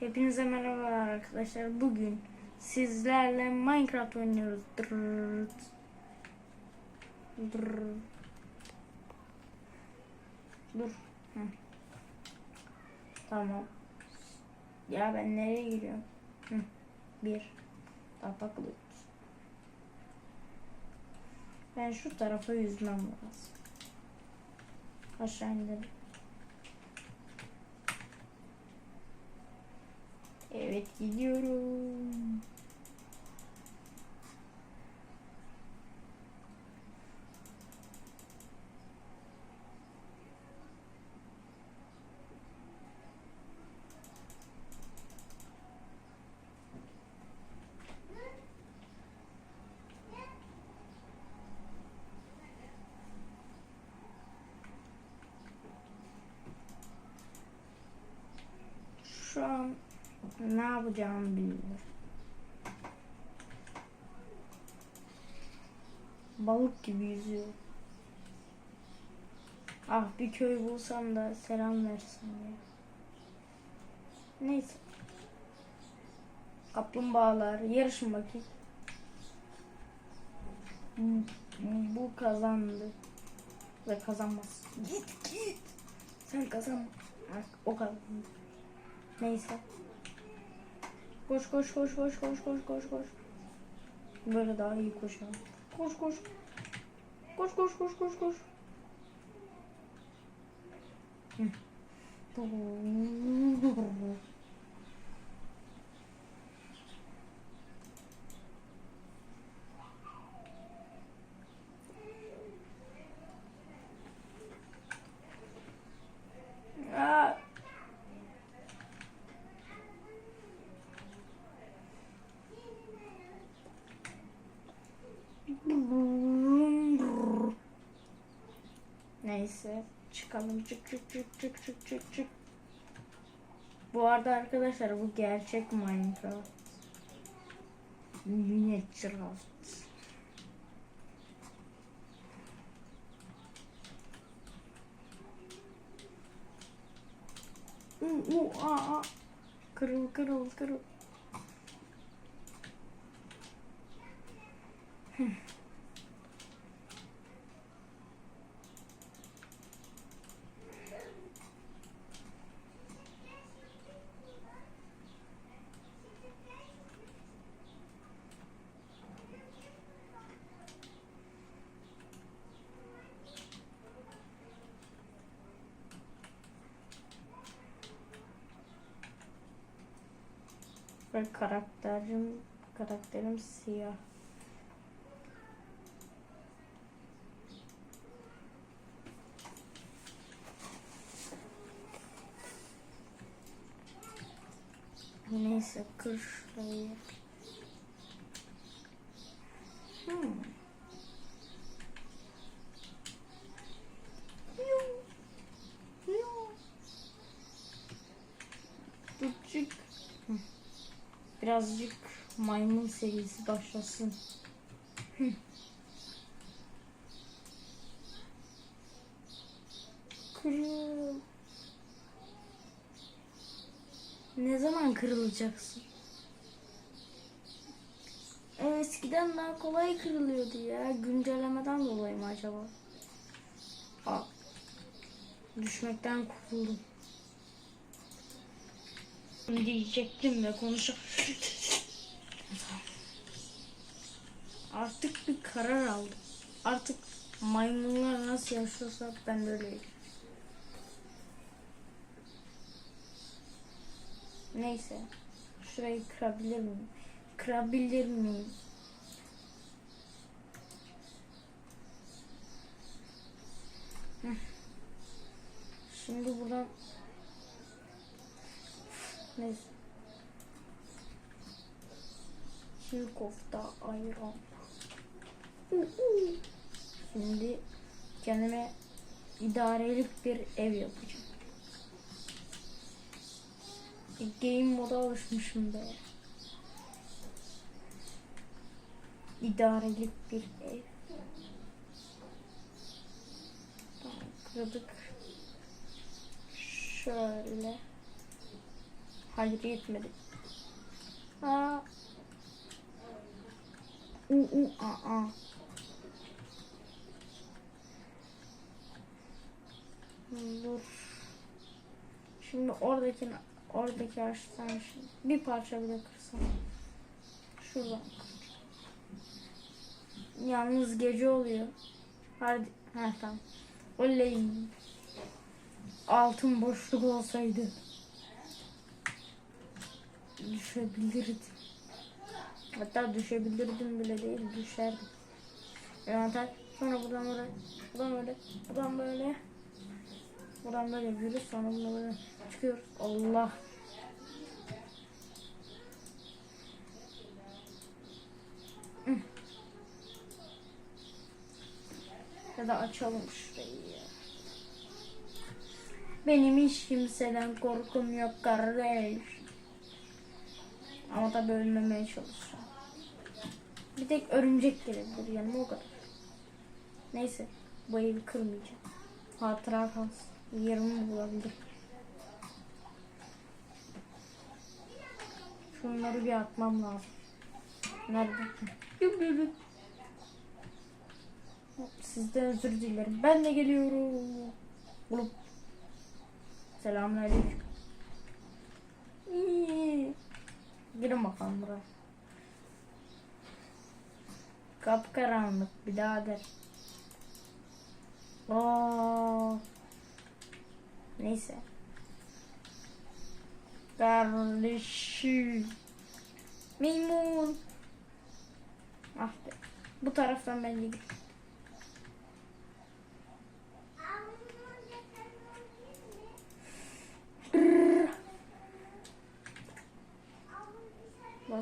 Hepinize merhaba arkadaşlar. Bugün sizlerle Minecraft oynuyoruz. Dırrrt. Dırrrt. Dur. Hı. Tamam. Ya ben nereye giriyorum? Hı. Bir. Kılıç. Ben şu tarafa yüzmem lazım. Aşağı indim. Evet gidiyorum. Şu an ne yapacağımı bilmiyorum. Balık gibi yüzüyor. Ah bir köy bulsam da selam versem ya. Neyse. Kaplumbağalar yarışın bakayım. Bu, kazandı. Ve kazanmaz. Git git. Sen kazan. O kazandı. Neyse. Koş koş koş koş koş koş koş koş. Böyle daha iyi koşalım. Koş koş. Koş koş koş koş koş. Hı. Aa, Neyse çıkalım çık çık çık çık çık çık çık. Bu arada arkadaşlar bu gerçek Minecraft. Minecraft. Uh, uh, aa, aa. Kırıl kırıl kırıl. Ve karakterim karakterim siyah. Neyse kır. Hmm. Birazcık maymun serisi başlasın. Kırıl. Ne zaman kırılacaksın? Eskiden daha kolay kırılıyordu ya. Güncellemeden dolayı mı acaba? Aa, düşmekten kurtuldum. Diyecektim ve konuşa... Artık bir karar aldım. Artık maymunlar nasıl yaşıyorsa ben de öyleyim. Neyse. Şurayı kırabilir miyim? Kırabilir miyim? Şimdi buradan Neyse. Çiğ kofta ayran. Şimdi kendime idarelik bir ev yapacağım. Game moda alışmışım be. İdarelik bir ev. Tamam kırdık. Şöyle. Hayır yetmedi. Aa. U u a a. Dur. Şimdi oradaki oradaki ağaçtan bir parça bile kırsam. Şuradan. Yalnız gece oluyor. Hadi. Ha tamam. Oley. Altın boşluk olsaydı. Düşebilirdim. Hatta düşebilirdim bile değil, düşerdim. Envanter. Sonra buradan böyle, buradan böyle, buradan böyle. Buradan böyle yürü, sonra bunu böyle çıkıyoruz. Allah. Ya da açalım şurayı ya. Benim hiç kimseden korkum yok kardeş. Ama tabii ölmemeye çalışacağım. Bir tek örümcek gelebilir yanıma o kadar. Neyse bu evi kırmayacağım. Hatıra kalsın. Yerimi bulabilir. Şunları bir atmam lazım. Nerede? Sizden özür dilerim. Ben de geliyorum. Bulup. Selamünaleyküm. İyi. Girin bakalım buraya. Kapkaranlık birader. Oo. Neyse. Kardeşim. Meymun. Ah be. Bu taraftan ben de gideyim.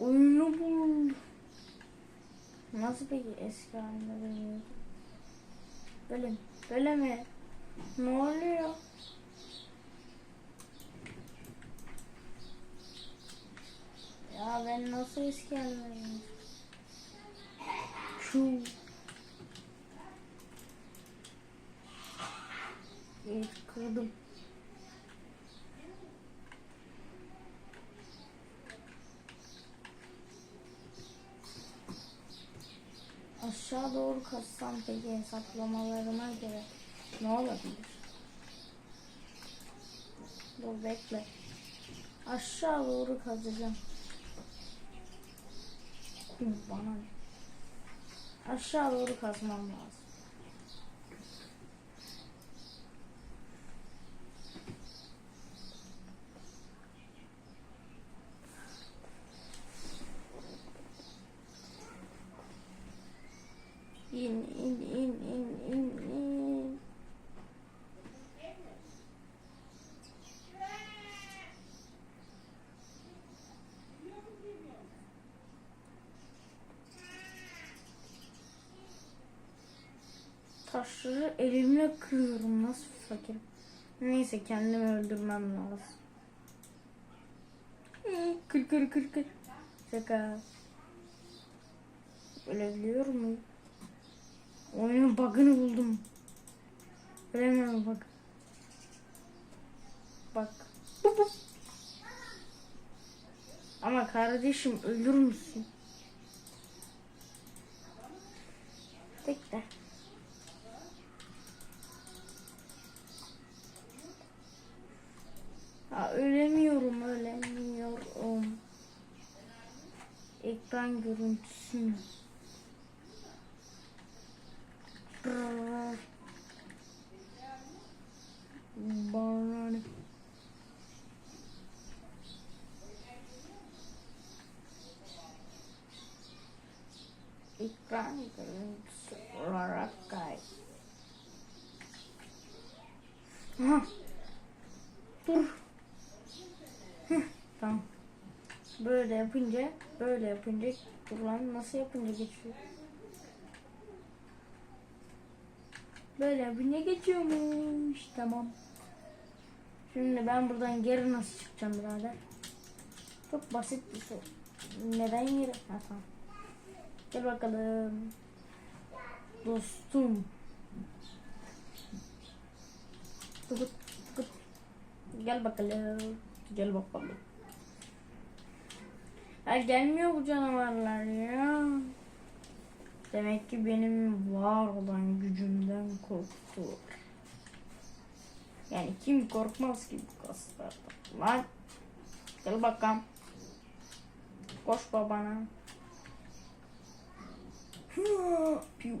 Oyunu buldum. Nasıl peki eski halinde dönüyordu? Böyle mi? Böyle mi? Ne oluyor? Ya ben nasıl eski haline? Şu. Evet kırdım. Aşağı doğru kaçsam peki hesaplamalarıma göre ne olabilir? Dur bekle. Aşağı doğru kazacağım. Bana ne? Aşağı doğru kazmam lazım. İn in in in in in. Taşları elimle kırıyorum. Nasıl fakir? Neyse kendimi öldürmem lazım. Kır kır kır kır. Şaka. Ölebiliyor muyum? Oyunun bug'ını buldum. Bilemiyorum bak. Bak. Bu bu. Ama kardeşim ölür müsün? Bekle. Ha, ölemiyorum, ölemiyorum. Ekran görüntüsü ne? Ekran görüntüsü olarak kay. Aha. Dur. Heh. Tamam. Böyle yapınca, böyle yapınca, dur lan nasıl yapınca geçiyor? Böyle yapınca geçiyormuş. Tamam. Şimdi ben buradan geri nasıl çıkacağım birader? Çok basit bir soru. Neden geri? Ha tamam. Gel bakalım. Dostum. Tıkıt tıkıt. Gel bakalım. Gel bakalım. Ya gelmiyor bu canavarlar ya. Demek ki benim var olan gücümden korktu. Yani kim korkmaz ki bu kaslardan? Lan. Gel bakalım. Koş babana. Piu.